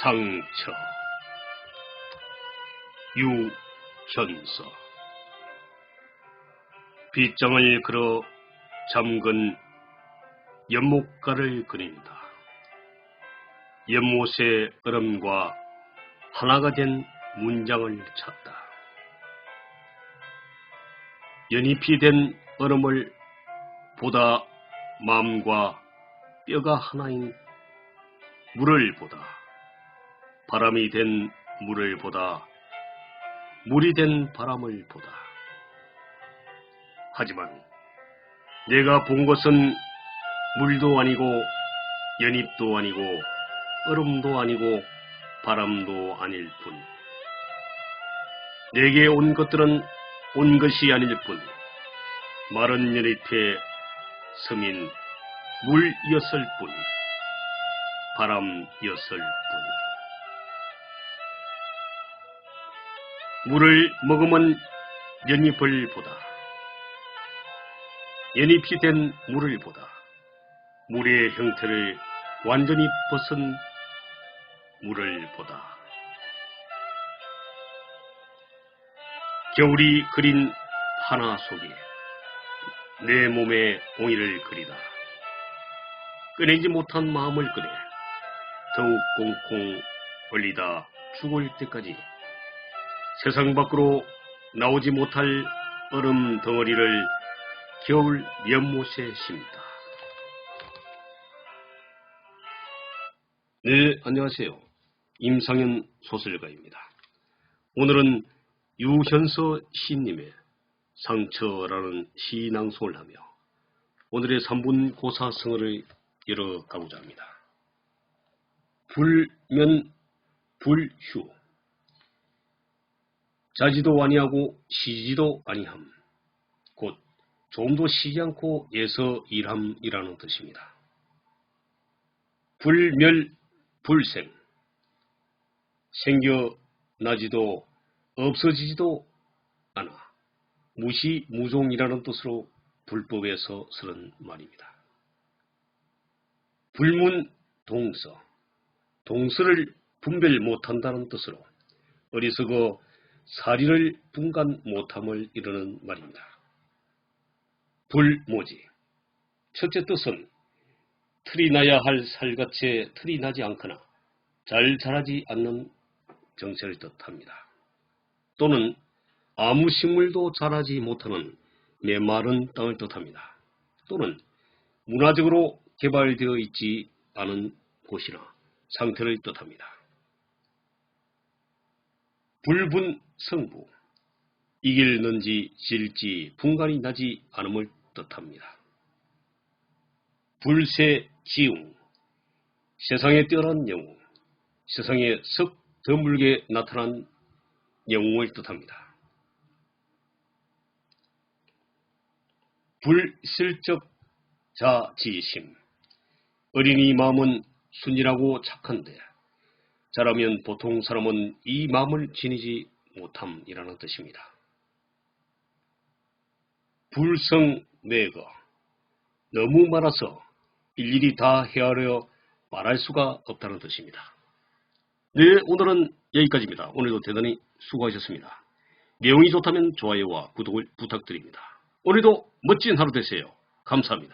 상처 유현서 빗장을 걸어 잠근 연못가를 그린다. 연못의 얼음과 하나가 된 문장을 찾다. 연잎이 된 얼음을 보다 마음과 뼈가 하나인 물을 보다 바람이 된 물을 보다 물이 된 바람을 보다. 하지만 내가 본 것은 물도 아니고 연잎도 아니고 얼음도 아니고 바람도 아닐 뿐. 내게 온 것들은 온 것이 아닐 뿐. 마른 연잎에 스민 물이었을 뿐 바람이었을 뿐 물을 머금은 연잎을 보다. 연잎이 된 물을 보다. 물의 형태를 완전히 벗은 물을 보다. 겨울이 그린 하나 속에 내 몸의 봉이를 그리다. 꺼내지 못한 마음을 꺼내 더욱 꽁꽁 얼리다 죽을 때까지 세상 밖으로 나오지 못할 얼음 덩어리를 겨울 연못에 심다. 네, 안녕하세요. 임상현 소설가입니다. 오늘은 유현서 시인님의 상처라는 시낭송을 하며 오늘의 3분 고사성어를 열어가고자 합니다. 불면 불휴 자지도 아니하고 쉬지도 아니함 곧 좀도 쉬지 않고 예서 일함이라는 뜻입니다. 불멸 불생 생겨나지도 없어지지도 않아 무시 무종이라는 뜻으로 불법에서 쓰는 말입니다. 불문 동서 동서를 분별 못한다는 뜻으로 어리석어 사리를 분간 못함을 이루는 말입니다. 불모지 첫째 뜻은 틀이 나야 할 살같이 틀이 나지 않거나 잘 자라지 않는 정체를 뜻합니다. 또는 아무 식물도 자라지 못하는 메마른 땅을 뜻합니다. 또는 문화적으로 개발되어 있지 않은 곳이나 상태를 뜻합니다. 불분 성부 이길는지 질지 분간이 나지 않음을 뜻합니다. 불세 지웅 세상에 뛰어난 영웅 세상에 석 드물게 나타난 영웅을 뜻합니다. 불실적 자지심 어린이 마음은 순이라고 착한데 자라면 보통 사람은 이 마음을 지니지 못함이라는 뜻입니다. 불성매거 너무 많아서 일일이 다 헤아려 말할 수가 없다는 뜻입니다. 네, 오늘은 여기까지입니다. 오늘도 대단히 수고하셨습니다. 내용이 좋다면 좋아요와 구독을 부탁드립니다. 오늘도 멋진 하루 되세요. 감사합니다.